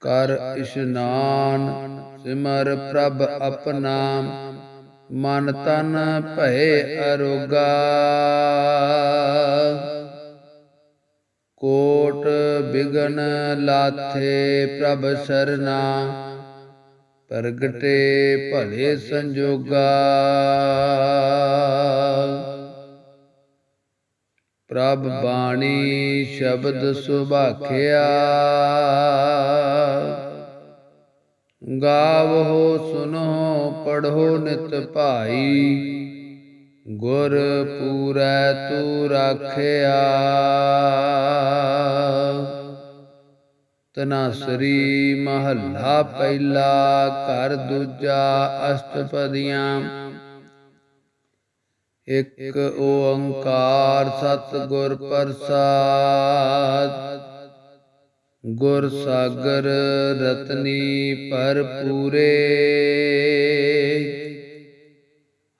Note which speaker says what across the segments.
Speaker 1: ਕਰ ਇਸ਼ਨਾਨ ਸਿਮਰ ਪ੍ਰਭ ਆਪਣਾ, ਮਨ ਤਨ ਭਏ ਅਰੋਗਾ। ਕੋਟ ਬਿਗਨ ਲਾਥੇ ਪ੍ਰਭ ਸਰਨਾ, ਪ੍ਰਗਟੇ ਭਲੇ ਸੰਜੋਗਾ। ਪ੍ਰਭ ਬਾਣੀ ਸ਼ਬਦ ਸੁਭਾਖਿਆ। ਗਾਵੋ ਸੁਨੋ ਪੜੋ ਨਿਤ ਭਾਈ। ਗੁਰ ਪੂਰੈ ਤੂ ਰਾਖਿਆ। ਤਨਾਸਰੀ ਮਹੱਲਾ ਪਹਿਲਾ ਘਰ ਦੂਜਾ ਅਸ਼ਟਪਦੀਆਂ। ਇਕ ਓੰਕਾਰ ਸਤਿਗੁਰ ਪ੍ਰਸਾਦ। ਗੁਰ ਸਾਗਰ ਰਤਨੀ ਭਰਪੂਰੇ।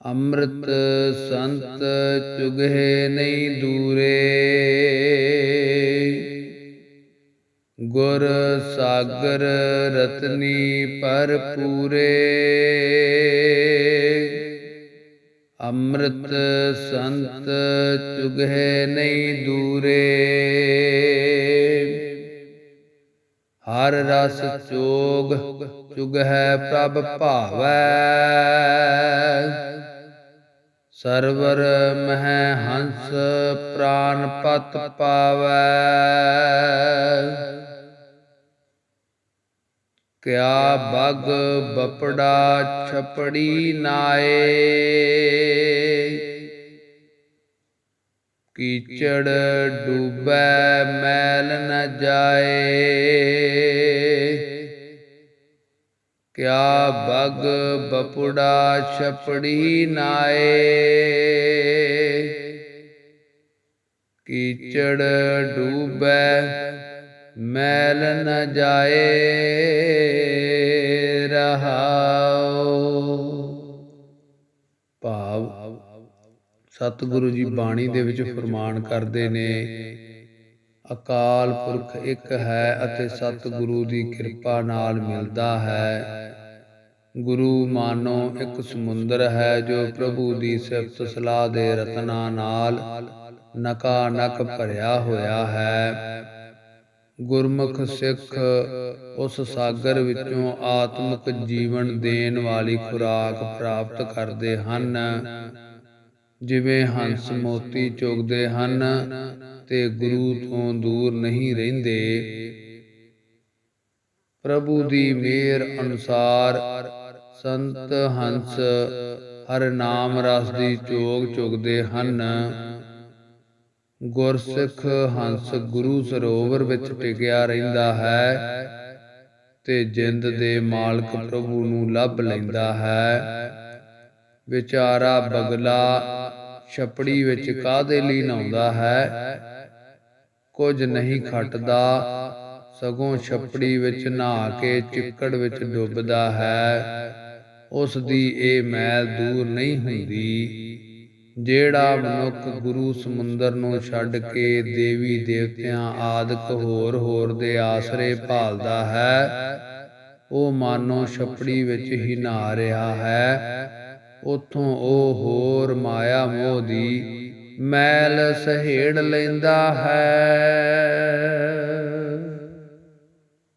Speaker 1: ਅੰਮ੍ਰਿਤ ਸੰਤ ਚੁਗਹਿ ਨਹੀਂ ਦੂਰੇ। ਗੁਰ ਸਾਗਰ ਰਤਨੀ ਭਰਪੂਰੇ। ਅੰਮ੍ਰਿਤ ਸੰਤ ਚੁਗਹਿ ਨਹੀਂ ਦੂਰੇ। ਹਰ ਰਸ ਚੋਗ ਚੁਗਹਿ ਪ੍ਰਭ ਭਾਵੈ। ਸਰਵਰ ਮਹਿ ਹੰਸ ਪ੍ਰਾਨ ਪਤ ਪਾਵੈ। ਕਿਆ ਬਗ ਬਪੜਾ ਛਪੜੀ ਨਾਏ। ਕੀਚੜ ਡੂਬੈ ਮੈਲ ਨ ਜਾਏ। ਕਿਆ ਬਗ ਬਪੜਾ ਛਪੜੀ ਨਾਏ? ਕੀਚੜ ਡੂਬੈ, ਮੈਲ ਨ ਜਾਏ, ਰਹਾਉ। ਭਾਵ ਸਤਿਗੁਰੂ ਜੀ ਬਾਣੀ ਦੇ ਵਿੱਚ ਫਰਮਾਨ ਕਰਦੇ ਨੇ ਅਕਾਲ ਪੁਰਖ ਇੱਕ ਹੈ ਅਤੇ ਸਤਿਗੁਰੂ ਦੀ ਕਿਰਪਾ ਨਾਲ ਮਿਲਦਾ ਹੈ। ਗੁਰੂ ਮਾਨੋ ਇੱਕ ਸਮੁੰਦਰ ਹੈ ਜੋ ਪ੍ਰਭੂ ਦੀ ਸਿਫਤ ਸਲਾਹ ਦੇ ਰਤਨਾ ਨਾਲ ਨਕਾ ਨਕ ਭਰਿਆ ਹੋਇਆ ਹੈ। ਗੁਰਮੁਖ ਸਿੱਖ ਉਸ ਸਾਗਰ ਵਿੱਚੋਂ ਆਤਮਿਕ ਜੀਵਨ ਦੇਣ ਵਾਲੀ ਖੁਰਾਕ ਪ੍ਰਾਪਤ ਕਰਦੇ ਹਨ। ਜਿਵੇਂ ਹੰਸ ਮੋਤੀ ਚੁਗਦੇ ਹਨ ਤੇ ਗੁਰੂ ਤੋਂ ਦੂਰ ਨਹੀਂ ਰਹਿੰਦੇ। ਪ੍ਰਭੂ ਦੀ ਮਿਹਰ ਅਨੁਸਾਰ ਸੰਤ ਹੰਸ ਹਰ ਨਾਮ ਰਸ ਦੀ ਚੋਗ ਚੁਗਦੇ ਹਨ। ਗੁਰਸਿੱਖ ਹੰਸ ਗੁਰੂ ਸਰੋਵਰ ਵਿੱਚ ਟਿਕਿਆ ਰਹਿੰਦਾ ਹੈ ਤੇ ਜਿੰਦ ਦੇ ਮਾਲਕ ਪ੍ਰਭੂ ਨੂੰ ਲੱਭ ਲੈਂਦਾ ਹੈ। ਵਿਚਾਰਾ ਬਗਲਾ ਛਪੜੀ ਵਿੱਚ ਕਾਦੇ ਲਈ ਨਹਾਉਂਦਾ ਹੈ? ਕੁਝ ਨਹੀਂ ਖਟਦਾ, ਸਗੋਂ ਛਪੜੀ ਵਿੱਚ ਨਹਾ ਕੇ ਚਿੱਕੜ ਵਿੱਚ ਡੁੱਬਦਾ ਹੈ। ਉਸ ਦੀ ਇਹ ਮੈਲ ਦੂਰ ਨਹੀਂ ਹੁੰਦੀ, ਜਿਹੜਾ ਮਨੁੱਖ ਗੁਰੂ ਸਮੁੰਦਰ ਨੂੰ ਛੱਡ ਕੇ ਦੇਵੀ ਦੇਵਤਿਆਂ ਆਦਿਕ ਹੋਰ ਹੋਰ ਦੇ ਆਸਰੇ ਭਾਲਦਾ ਹੈ, ਉਹ ਮਾਨੋ ਛਪੜੀ ਵਿੱਚ ਹੀ ਨਹਾ ਰਿਹਾ ਹੈ। ਉਥੋਂ ਉਹ ਹੋਰ ਮਾਇਆ ਮੋਹ ਦੀ ਮੈਲ ਸਹੇੜ ਲੈਂਦਾ ਹੈ।